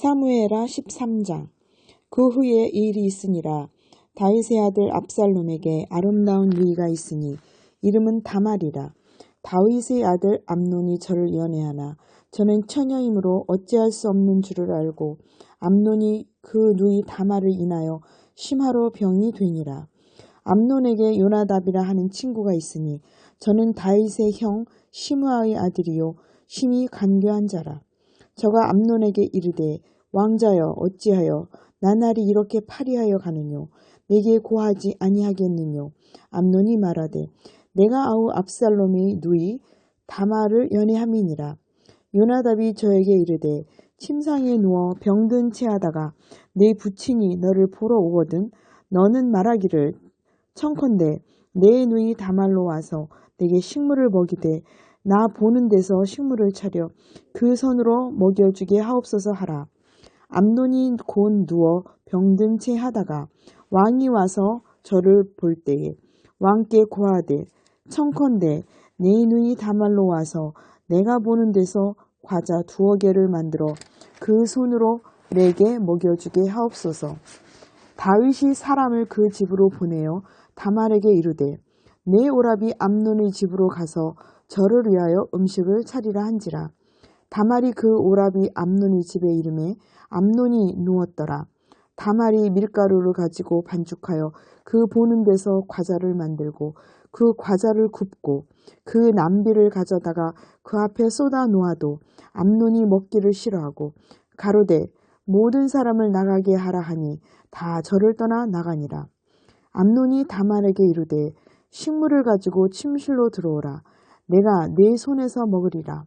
사무에라 13장. 그 후에 이 일이 있으니라. 다윗의 아들 압살롬에게 아름다운 누이가 있으니 이름은 다말이라. 다윗의 아들 암논이 저를 연애하나 저는 처녀이므로 어찌할 수 없는 줄을 알고 암논이 그 누이 다말을 인하여 심하로 병이 되니라. 암논에게 요나답이라 하는 친구가 있으니 저는 다윗의 형 시므아의 아들이요. 심히 간교한 자라 저가 암논에게 이르되 왕자여 어찌하여 나날이 이렇게 파리하여 가느뇨? 내게 고하지 아니하겠느뇨? 암논이 말하되 내가 아우 압살롬의 누이 다마를 연애함이니라. 요나답이 저에게 이르되 침상에 누워 병든 채하다가 내 부친이 너를 보러 오거든 너는 말하기를 청컨대 내 누이 다말로 와서 내게 식물을 먹이되 나 보는 데서 식물을 차려 그 손으로 먹여 주게 하옵소서 하라. 암논이 곧 누워 병든 채 하다가 왕이 와서 저를 볼 때에 왕께 고하되 청컨대 내 눈이 다말로 와서 내가 보는 데서 과자 두어 개를 만들어 그 손으로 내게 먹여주게 하옵소서. 다윗이 사람을 그 집으로 보내어 다말에게 이르되 내 오라비 암논의 집으로 가서 저를 위하여 음식을 차리라 한지라. 다말이 그 오라비 암논의 집에 이름에 암논이 누웠더라. 다말이 밀가루를 가지고 반죽하여 그 보는 데서 과자를 만들고 그 과자를 굽고 그 남비를 가져다가 그 앞에 쏟아 놓아도 암논이 먹기를 싫어하고 가로되 모든 사람을 나가게 하라 하니 다 저를 떠나 나가니라. 암논이 다말에게 이르되 식물을 가지고 침실로 들어오라. 내가 내 손에서 먹으리라.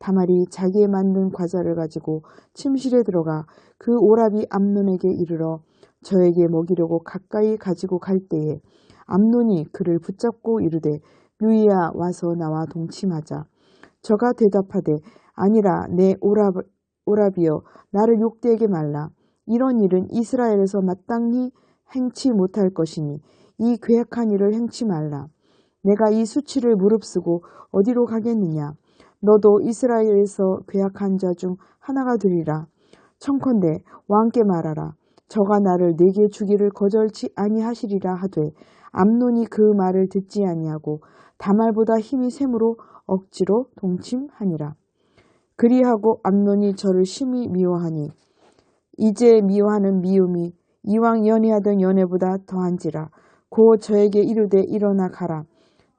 다말이 자기의 만든 과자를 가지고 침실에 들어가 그 오라비 암논에게 이르러 저에게 먹이려고 가까이 가지고 갈 때에 암논이 그를 붙잡고 이르되 누이야 와서 나와 동침하자. 저가 대답하되 아니라 내 오라, 오라비여 나를 욕되게 말라. 이런 일은 이스라엘에서 마땅히 행치 못할 것이니 이 괴악한 일을 행치 말라. 내가 이 수치를 무릅쓰고 어디로 가겠느냐? 너도 이스라엘에서 괴악한 자 중 하나가 되리라. 청컨대 왕께 말하라. 저가 나를 내게 주기를 거절치 아니하시리라 하되 암논이 그 말을 듣지 아니하고 다말보다 힘이 샘으로 억지로 동침하니라. 그리하고 암논이 저를 심히 미워하니 이제 미워하는 미움이 이왕 연애하던 연애보다 더한지라 고 저에게 이르되 일어나 가라.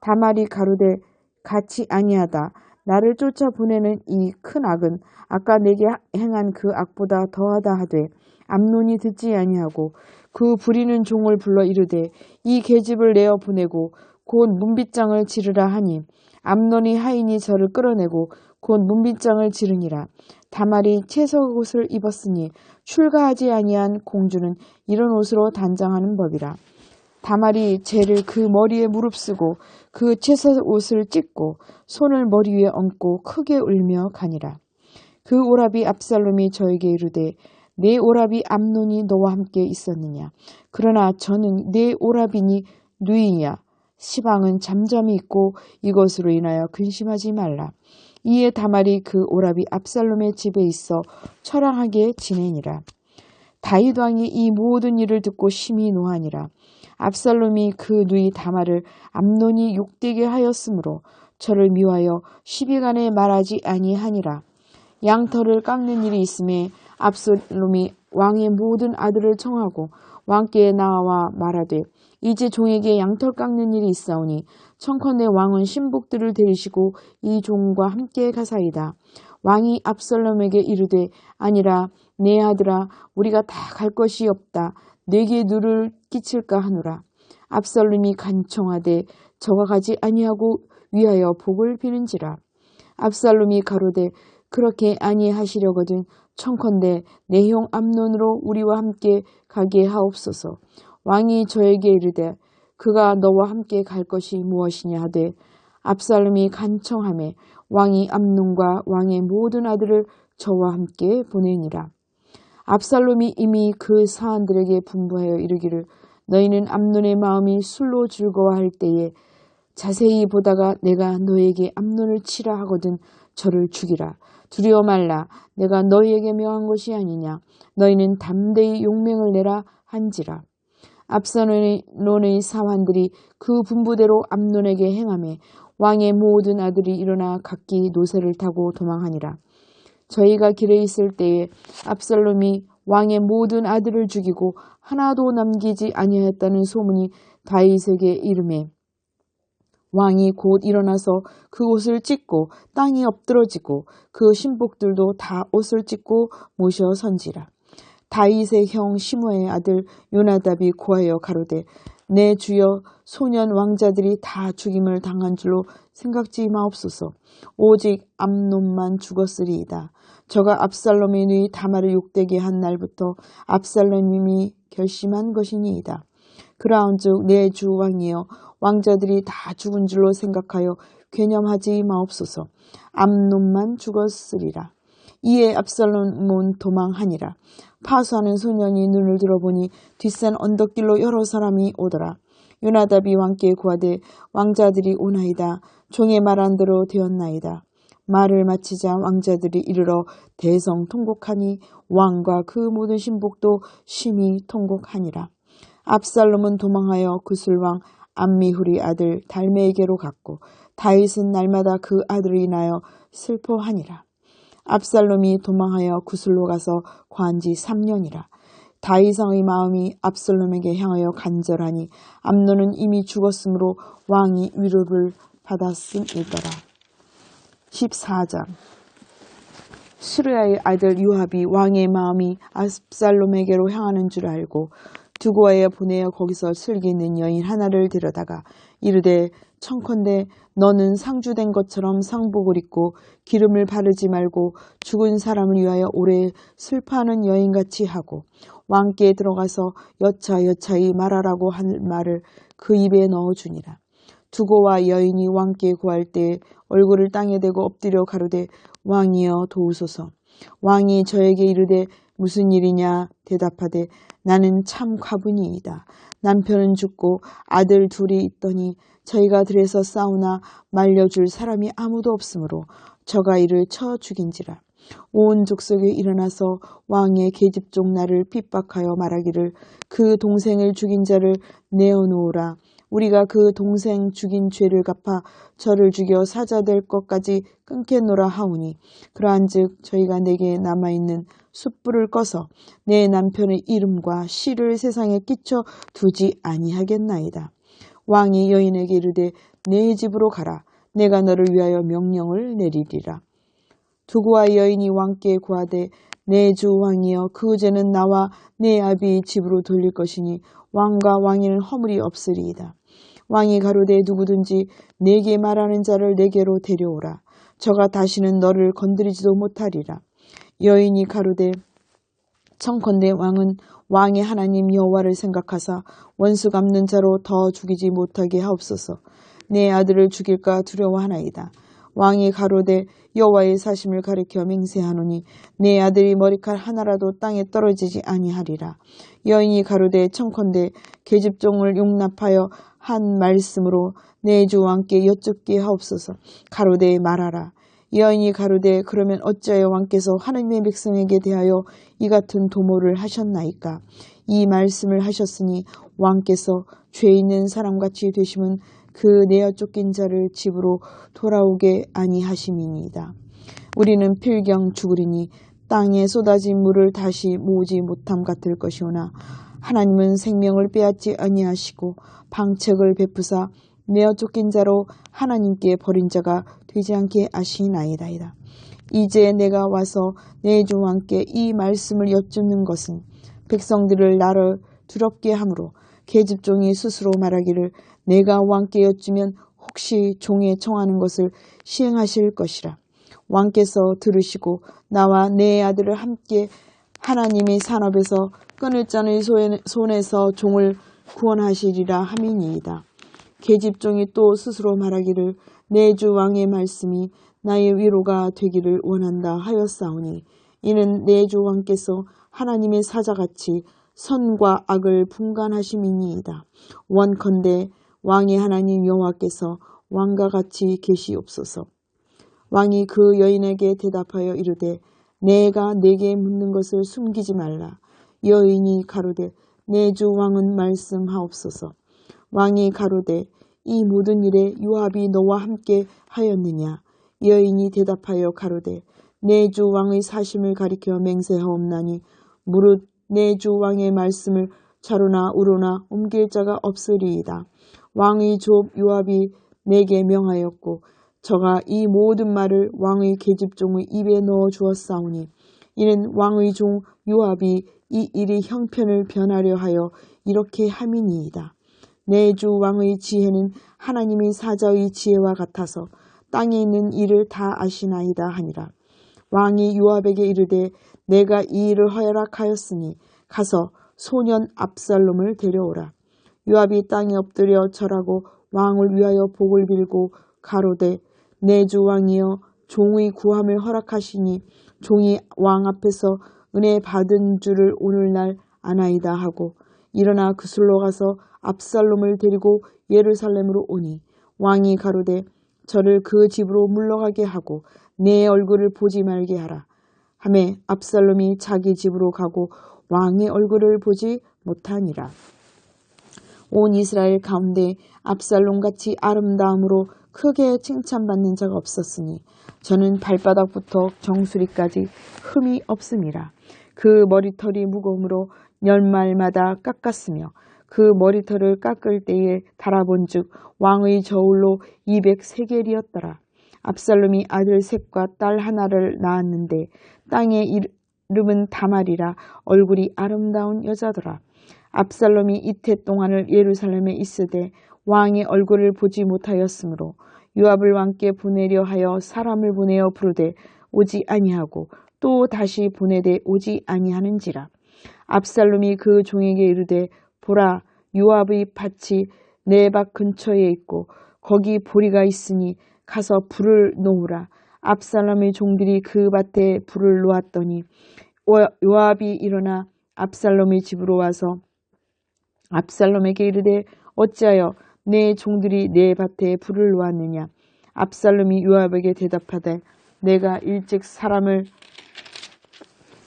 다말이 가로되 같이 아니하다. 나를 쫓아 보내는 이 큰 악은 아까 내게 행한 그 악보다 더하다 하되 암논이 듣지 아니하고 그 부리는 종을 불러 이르되 이 계집을 내어 보내고 곧 문빗장을 지르라 하니 암논이 하인이 저를 끌어내고 곧 문빗장을 지르니라 다말이 채석 옷을 입었으니 출가하지 아니한 공주는 이런 옷으로 단장하는 법이라 다말이 죄를 그 머리에 무릅쓰고 그 채색 옷을 찢고 손을 머리 위에 얹고 크게 울며 가니라. 그 오라비 압살롬이 저에게 이르되 내 오라비 암논이 너와 함께 있었느냐. 그러나 저는 내 오라비니 누이냐. 시방은 잠잠히 있고 이것으로 인하여 근심하지 말라. 이에 다말이 그 오라비 압살롬의 집에 있어 처량하게 지내니라. 다윗 왕이 이 모든 일을 듣고 심히 노하니라. 압살롬이 그 누이 다말을 암논이 욕되게 하였으므로 저를 미워하여 시비간에 말하지 아니하니라. 양털을 깎는 일이 있음에 압살롬이 왕의 모든 아들을 청하고 왕께 나와 말하되 이제 종에게 양털 깎는 일이 있사오니 청컨대 왕은 신복들을 데리시고 이 종과 함께 가사이다. 왕이 압살롬에게 이르되 아니라 내 아들아 우리가 다 갈 것이 없다. 내게 누를 끼칠까 하노라. 압살롬이 간청하되 저가 가지 아니하고 위하여 복을 비는지라. 압살롬이 가로되 그렇게 아니하시려거든 청컨대 내 형 암론으로 우리와 함께 가게 하옵소서. 왕이 저에게 이르되 그가 너와 함께 갈 것이 무엇이냐 하되 압살롬이 간청함에 왕이 암론과 왕의 모든 아들을 저와 함께 보내니라. 압살롬이 이미 그 사안들에게 분부하여 이르기를 너희는 암논의 마음이 술로 즐거워할 때에 자세히 보다가 내가 너에게 암논을 치라 하거든 저를 죽이라. 두려워 말라 내가 너희에게 명한 것이 아니냐 너희는 담대히 용맹을 내라 한지라 압살론의 사환들이 그 분부대로 암논에게 행함에 왕의 모든 아들이 일어나 각기 노새를 타고 도망하니라. 저희가 길에 있을 때에 압살롬이 왕의 모든 아들을 죽이고 하나도 남기지 아니하였다는 소문이 다윗에게 이름에 왕이 곧 일어나서 그 옷을 찢고 땅이 엎드러지고 그 신복들도 다 옷을 찢고 모셔 선지라. 다윗의 형 시므의 아들 요나답이 고하여 가로되 내 주여 소년 왕자들이 다 죽임을 당한 줄로 생각지 마옵소서. 오직 암놈만 죽었으리이다. 저가 압살롬의 누이 다마를 욕되게 한 날부터 압살롬이 결심한 것이니이다. 그라운즉 내 주 왕이여 왕자들이 다 죽은 줄로 생각하여 괴념하지 마옵소서. 암놈만 죽었으리라. 이에 압살롬은 도망하니라. 파수하는 소년이 눈을 들어보니 뒷산 언덕길로 여러 사람이 오더라. 요나답이 왕께 구하되 왕자들이 오나이다. 종의 말한 대로 되었나이다. 말을 마치자 왕자들이 이르러 대성 통곡하니 왕과 그 모든 신복도 심히 통곡하니라. 압살롬은 도망하여 구술왕 암미후리 아들 달메에게로 갔고 다윗은 날마다 그 아들을 인하여 슬퍼하니라. 압살롬이 도망하여 구슬로 가서 관지 3년이라. 다이성의 마음이 압살롬에게 향하여 간절하니 암노는 이미 죽었으므로 왕이 위로를 받았음이더라. 14장 시르야의 아들 유합이 왕의 마음이 압살롬에게로 향하는 줄 알고 두고아에 보내어 거기서 슬기는 여인 하나를 데려다가 이르되 청컨대 너는 상주된 것처럼 상복을 입고 기름을 바르지 말고 죽은 사람을 위하여 오래 슬퍼하는 여인같이 하고 왕께 들어가서 여차 여차히 말하라고 한 말을 그 입에 넣어주니라. 두고와 여인이 왕께 구할 때 얼굴을 땅에 대고 엎드려 가로되 왕이여 도우소서. 왕이 저에게 이르되 무슨 일이냐 대답하되 나는 참 과분이이다. 남편은 죽고 아들 둘이 있더니 저희가 들에서 싸우나 말려줄 사람이 아무도 없으므로 저가 이를 쳐 죽인지라. 온 족속에 일어나서 왕의 계집종 나를 핍박하여 말하기를 그 동생을 죽인 자를 내어놓으라. 우리가 그 동생 죽인 죄를 갚아 저를 죽여 사자될 것까지 끊겠노라 하오니 그러한즉 저희가 내게 남아있는 숯불을 꺼서 내 남편의 이름과 시를 세상에 끼쳐 두지 아니하겠나이다. 왕이 여인에게 이르되 내 집으로 가라. 내가 너를 위하여 명령을 내리리라. 두고와 여인이 왕께 구하되 내 주 왕이여 그 죄는 나와 내 아비 집으로 돌릴 것이니 왕과 왕위는 허물이 없으리이다. 왕이 가로되 누구든지 내게 말하는 자를 내게로 데려오라. 저가 다시는 너를 건드리지도 못하리라. 여인이 가로되 청컨대 왕은 왕의 하나님 여호와를 생각하사 원수 갚는 자로 더 죽이지 못하게 하옵소서. 내 아들을 죽일까 두려워하나이다. 왕이 가로되 여호와의 사심을 가리켜 맹세하노니 내 아들이 머리칼 하나라도 땅에 떨어지지 아니하리라. 여인이 가로되 청컨대 계집종을 용납하여 한 말씀으로 내 주 왕께 여쭙게 하옵소서. 가로되 말하라. 여인이 가로되 그러면 어찌하여 왕께서 하나님의 백성에게 대하여 이 같은 도모를 하셨나이까 이 말씀을 하셨으니 왕께서 죄 있는 사람같이 되심은 그 내어 쫓긴 자를 집으로 돌아오게 아니하심이니이다. 우리는 필경 죽으리니 땅에 쏟아진 물을 다시 모으지 못함 같을 것이오나 하나님은 생명을 빼앗지 아니하시고 방책을 베푸사 내어 쫓긴 자로 하나님께 버린 자가 되지 않게 아시나이다이다. 이제 내가 와서 내 주 왕께 이 말씀을 여쭙는 것은 백성들을 나를 두렵게 하므로 계집종이 스스로 말하기를 내가 왕께 여쭈면 혹시 종에 청하는 것을 시행하실 것이라. 왕께서 들으시고 나와 내 아들을 함께 하나님의 산업에서 끊을 자의 손에서 종을 구원하시리라 함이니이다. 계집종이 또 스스로 말하기를 내 주 왕의 말씀이 나의 위로가 되기를 원한다 하였사오니 이는 내 주 왕께서 하나님의 사자같이 선과 악을 분간하심이니이다. 원컨대 왕의 하나님 여호와께서 왕과 같이 계시옵소서. 왕이 그 여인에게 대답하여 이르되 내가 내게 묻는 것을 숨기지 말라. 여인이 가로되 내 주 왕은 말씀하옵소서. 왕이 가로되 이 모든 일에 요압이 너와 함께 하였느냐? 여인이 대답하여 가로되 내 주 왕의 사심을 가리켜 맹세하옵나니 무릇 내 주 왕의 말씀을 좌로나 우로나 옮길 자가 없으리이다. 왕의 조 요압이 내게 명하였고 저가 이 모든 말을 왕의 계집종의 입에 넣어 주었사오니 이는 왕의 종 요압이 이 일이 형편을 변하려 하여 이렇게 함이니이다. 내 주 왕의 지혜는 하나님의 사자의 지혜와 같아서 땅에 있는 일을 다 아시나이다 하니라. 왕이 요압에게 이르되 내가 이 일을 허락하였으니 가서 소년 압살롬을 데려오라. 요압이 땅에 엎드려 절하고 왕을 위하여 복을 빌고 가로되 내 주 왕이여 종의 구함을 허락하시니 종이 왕 앞에서 은혜 받은 줄을 오늘날 아나이다 하고 일어나 그술로 가서 압살롬을 데리고 예루살렘으로 오니 왕이 가로되 저를 그 집으로 물러가게 하고 내 얼굴을 보지 말게 하라. 하매 압살롬이 자기 집으로 가고 왕의 얼굴을 보지 못하니라. 온 이스라엘 가운데 압살롬같이 아름다움으로 크게 칭찬받는 자가 없었으니 저는 발바닥부터 정수리까지 흠이 없음이라. 그 머리털이 무거움으로 연말마다 깎았으며 그 머리털을 깎을 때에 달아본즉 왕의 저울로 200세겔이었더라. 압살롬이 아들 셋과 딸 하나를 낳았는데 땅의 이름은 다말이라 얼굴이 아름다운 여자더라. 압살롬이 이태 동안을 예루살렘에 있으되 왕의 얼굴을 보지 못하였으므로 요압을 왕께 보내려 하여 사람을 보내어 부르되 오지 아니하고 또 다시 보내되 오지 아니하는지라. 압살롬이 그 종에게 이르되 보라 요압의 밭이 내 밭 근처에 있고 거기 보리가 있으니 가서 불을 놓으라. 압살롬의 종들이 그 밭에 불을 놓았더니 요압이 일어나 압살롬의 집으로 와서 압살롬에게 이르되 어찌하여 내 종들이 내 밭에 불을 놓았느냐. 압살롬이 요압에게 대답하되 내가 일찍 사람을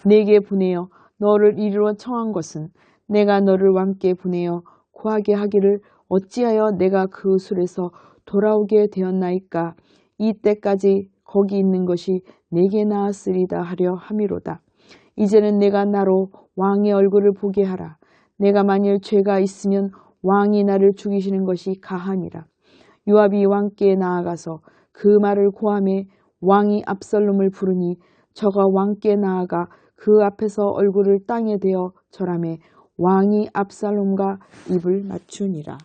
내게 보내어 너를 이리로 청한 것은 내가 너를 왕께 보내어 고하게 하기를 어찌하여 내가 그 술에서 돌아오게 되었나이까 이때까지 거기 있는 것이 내게 나았으리다 하려 함이로다. 이제는 내가 나로 왕의 얼굴을 보게 하라. 내가 만일 죄가 있으면 왕이 나를 죽이시는 것이 가하니라. 요압이 왕께 나아가서 그 말을 고함해 왕이 압살롬을 부르니 저가 왕께 나아가 그 앞에서 얼굴을 땅에 대어 절함에 왕이 압살롬과 입을 맞추니라.